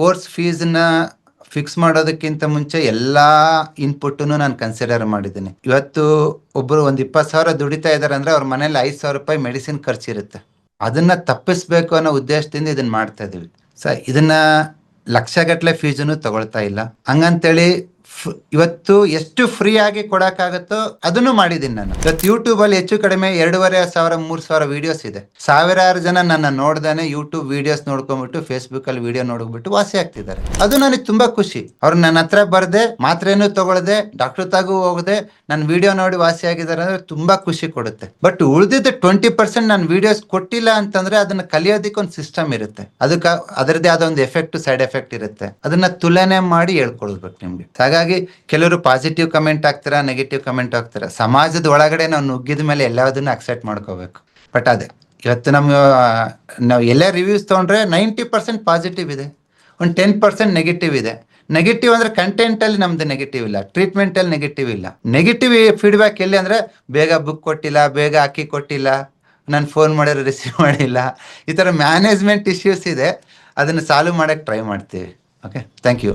Course ಫೀಸ್ನ fix ಮಾಡೋದಕ್ಕಿಂತ ಮುಂಚೆ ಎಲ್ಲಾ ಇನ್ಪುಟ್ ನಾನು ಕನ್ಸಿಡರ್ ಮಾಡಿದ್ದೀನಿ. ಇವತ್ತು ಒಬ್ರು ಒಂದು ಇಪ್ಪತ್ತು ಸಾವಿರ ದುಡಿತಾ ಇದಾರೆ ಅಂದ್ರೆ ಅವ್ರ ಮನೇಲಿ ಐದು ಸಾವಿರ ರೂಪಾಯಿ ಮೆಡಿಸಿನ್ ಖರ್ಚಿರುತ್ತೆ. ಅದನ್ನ ತಪ್ಪಿಸ್ಬೇಕು ಅನ್ನೋ ಉದ್ದೇಶದಿಂದ ಇದನ್ನ ಮಾಡ್ತಾ ಇದೀವಿ. ಸರ್ ಇದನ್ನ ಲಕ್ಷಗಟ್ಲೆ ಫೀಸನ್ನು ತಗೊಳ್ತಾ ಇಲ್ಲ. ಹಂಗಂತೇಳಿ ಇವತ್ತು ಎಷ್ಟು ಫ್ರೀ ಆಗಿ ಕೊಡಕ್ಕಾಗತ್ತೋ ಅದನ್ನು ಮಾಡಿದ್ದೀನಿ ನಾನು. ಇವತ್ತು ಯೂಟ್ಯೂಬ್ ಅಲ್ಲಿ ಹೆಚ್ಚು ಕಡಿಮೆ ಎರಡೂವರೆ ಸಾವಿರ, ಮೂರ್ ಸಾವಿರ ವಿಡಿಯೋಸ್ ಇದೆ. ಸಾವಿರಾರು ಜನ ನನ್ನ ನೋಡ್ದಾನೆ ಯೂಟ್ಯೂಬ್ ವಿಡಿಯೋಸ್ ನೋಡ್ಕೊಂಡ್ಬಿಟ್ಟು ಫೇಸ್ಬುಕ್ ಅಲ್ಲಿ ವಿಡಿಯೋ ನೋಡ್ಬಿಟ್ಟು ವಾಸಿ ಆಗ್ತಿದ್ದಾರೆ. ಅದು ನನಗೆ ತುಂಬಾ ಖುಷಿ. ಅವ್ರು ನನ್ನ ಹತ್ರ ಬರ್ದೆ, ಮಾತ್ರೇನು ತಗೊಳ್ದೆ ಡಾಕ್ಟರ್ ತಾಗೂ ಹೋಗದೆ ನನ್ನ ವಿಡಿಯೋ ನೋಡಿ ವಾಸಿ ಆಗಿದ್ದಾರೆ ಅಂದ್ರೆ ತುಂಬಾ ಖುಷಿ ಕೊಡುತ್ತೆ. ಬಟ್ ಉಳಿದಿದ್ದ ಟ್ವೆಂಟಿ ಪರ್ಸೆಂಟ್ ನಾನು ವಿಡಿಯೋಸ್ ಕೊಟ್ಟಿಲ್ಲ ಅಂತಂದ್ರೆ ಅದನ್ನ ಕಲಿಯೋದಕ್ಕೆ ಒಂದು ಸಿಸ್ಟಮ್ ಇರುತ್ತೆ. ಅದಕ್ಕೆ ಅದರದೇ ಆದ ಒಂದು ಎಫೆಕ್ಟ್ ಸೈಡ್ ಎಫೆಕ್ಟ್ ಇರುತ್ತೆ. ಅದನ್ನ ತುಲನೆ ಮಾಡಿ ಹೇಳ್ಕೊಳ್ಬೇಕು ನಿಮ್ಗೆ. ಹಾಗಾಗಿ ಕೆಲವರು ಪಾಸಿಟಿವ್ ಕಮೆಂಟ್ ಆಗ್ತಾರ ನೆಗೆಟಿವ್ ಕಮೆಂಟ್ ಆಗ್ತಾರ ಸಮಾಜದ ಒಳಗಡೆ ನಾವು ನುಗ್ಗಿದ ಮೇಲೆ ಎಲ್ಲದನ್ನ ಅಕ್ಸೆಪ್ಟ್ ಮಾಡ್ಕೋಬೇಕು. ಬಟ್ ಅದೇ, ಇವತ್ತು ನಮ್ಮ ನಾವು ಎಲ್ಲ ರಿವ್ಯೂಸ್ ತಗೊಂಡ್ರೆ ನೈಂಟಿ ಪರ್ಸೆಂಟ್ ಪಾಸಿಟಿವ್ ಇದೆ. ಒಂದು ಟೆನ್ ಪರ್ಸೆಂಟ್ ನೆಗೆಟಿವ್ ಇದೆ. ನೆಗೆಟಿವ್ ಅಂದ್ರೆ ಕಂಟೆಂಟ್ ಅಲ್ಲಿ ನಮ್ದು ನೆಗೆಟಿವ್ ಇಲ್ಲ. ಟ್ರೀಟ್ಮೆಂಟ್ ಅಲ್ಲಿ ನೆಗೆಟಿವ್ ಇಲ್ಲ. ನೆಗೆಟಿವ್ ಫೀಡ್ಬ್ಯಾಕ್ ಎಲ್ಲಿ ಅಂದ್ರೆ ಬೇಗ ಬುಕ್ ಕೊಟ್ಟಿಲ್ಲ, ಬೇಗ ಅಕ್ಕಿ ಕೊಟ್ಟಿಲ್ಲ, ನಾನು ಫೋನ್ ಮಾಡಿದ್ರೆ ರಿಸೀವ್ ಮಾಡಿಲ್ಲ. ಈ ತರ ಮ್ಯಾನೇಜ್ಮೆಂಟ್ ಇಶ್ಯೂಸ್ ಇದೆ. ಅದನ್ನ ಸಾಲ್ವ್ ಮಾಡಕ್ ಟ್ರೈ ಮಾಡ್ತೀವಿ. Okay thank you